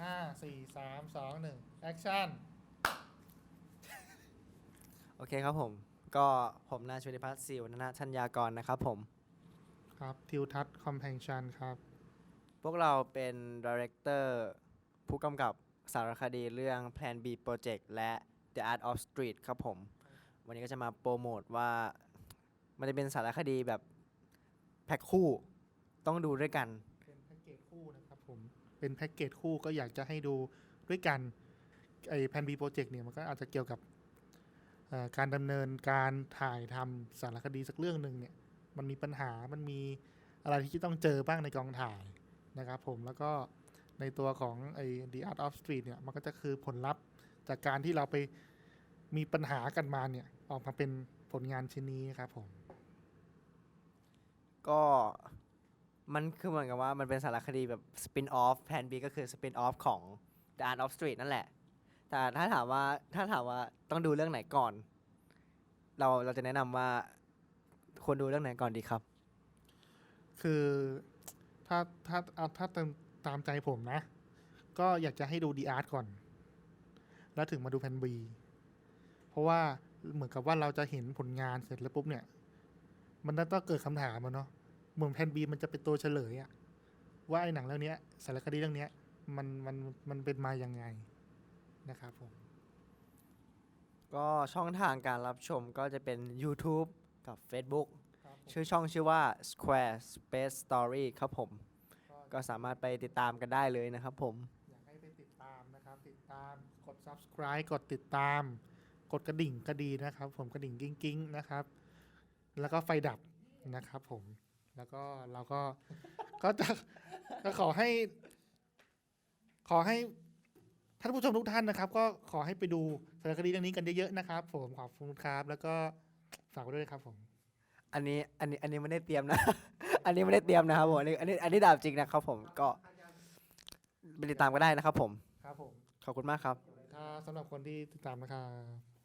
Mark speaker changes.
Speaker 1: ห้าสี่สามสองหนึ่งแอคชั่น
Speaker 2: โอเคครับผม ก็ผมนายชวนิพัฒน์ศิวนาชัญญากรนะครับผม
Speaker 1: ครับทิวทัศน์คอมเพนชันครับ
Speaker 2: พวกเราเป็นดีเรคเตอร์ผู้กำกับสารคดีเรื่อง Plan B Project และ The Art of Street ครับผม วันนี้ก็จะมาโปรโมทว่า มันจะเป็นสารคดีแบบแพ็คคู่ต้องดูด้วยกัน
Speaker 1: เป็นแพ็กเกจคู่ก็อยากจะให้ดูด้วยกันไอแพนบีโปรเจกต์เนี่ยมันก็อาจจะเกี่ยวกับการดำเนินการถ่ายทำสารคดีสักเรื่องหนึ่งเนี่ยมันมีปัญหามันมีอะไรที่ต้องเจอบ้างในกองถ่ายนะครับผมแล้วก็ในตัวของไอ้ The Art of Street เนี่ยมันก็จะคือผลลัพธ์จากการที่เราไปมีปัญหากันมาเนี่ยออกมาเป็นผลงานชิ้นนี้ครับผม
Speaker 2: ก็ มันคือเหมือนกับว่ามันเป็นสารคดีแบบสปินออฟแพนบีก็คือสปินออฟของ The Art of Street นั่นแหละ แต่ถ้าถามว่าถ้าถามว่าต้องดูเรื่องไหนก่อน เราเราจะแนะนำว่าควรดูเรื่องไหนก่อนดีครับ
Speaker 1: คือถ้าถ้าเอาถ้าตามตามใจผมนะ ก็อยากจะให้ดูดีอาร์ตก่อน แล้วถึงมาดูแพนบีเพราะว่าเหมือนกับว่าเราจะเห็นผลงานเสร็จแล้วปุ๊บเนี่ย มันต้องเกิดคำถามอะเนาะ เหมือนแพนบีมันจะเป็นตัวเฉลยอะว่าไอ้หนังเรื่องเนี้ยสารคดีเรื่องเนี้ยมันมันมันเป็นมายังไงนะครับผม
Speaker 2: ก็ช่องทางการรับชมก็จะเป็น YouTube กับ Facebook
Speaker 1: ครับผม
Speaker 2: ชื่อช่องชื่อว่า Square Space Story ครับผม ก็สามารถไปติดตามกันได้เลยนะครับผม
Speaker 1: อยากให้ไปติดตามนะครับ ติดตามกด subscribe กดติดตาม กดกระดิ่งก็ดีนะครับ ผมกระดิ่งกิ้งกิ้งๆนะครับ แล้วก็ไฟดับนะครับผม แล้วก็เราก็ก็จะก็ขอให้ ขอให้ท่านผู้ชมทุกท่านนะครับ ก็ขอให้ไปดูสารคดีเรื่องนี้กันเยอะๆนะครับ ผมขอบคุณครับ แล้วก็ฝากไว้ด้วยครับผม
Speaker 2: อันนี้อันนี้อันนี้ไม่ได้เตรียมนะ อันนี้ไม่ได้เตรียมนะครับผมอันนี้อันนี้อันนี้ดาบจริงนะครับผมก็ไปติดตามก็ได้นะครับผม
Speaker 1: ครับผม
Speaker 2: ขอบคุณมากครับ
Speaker 1: ครับสำหรับคนที่ติดตามนะครับ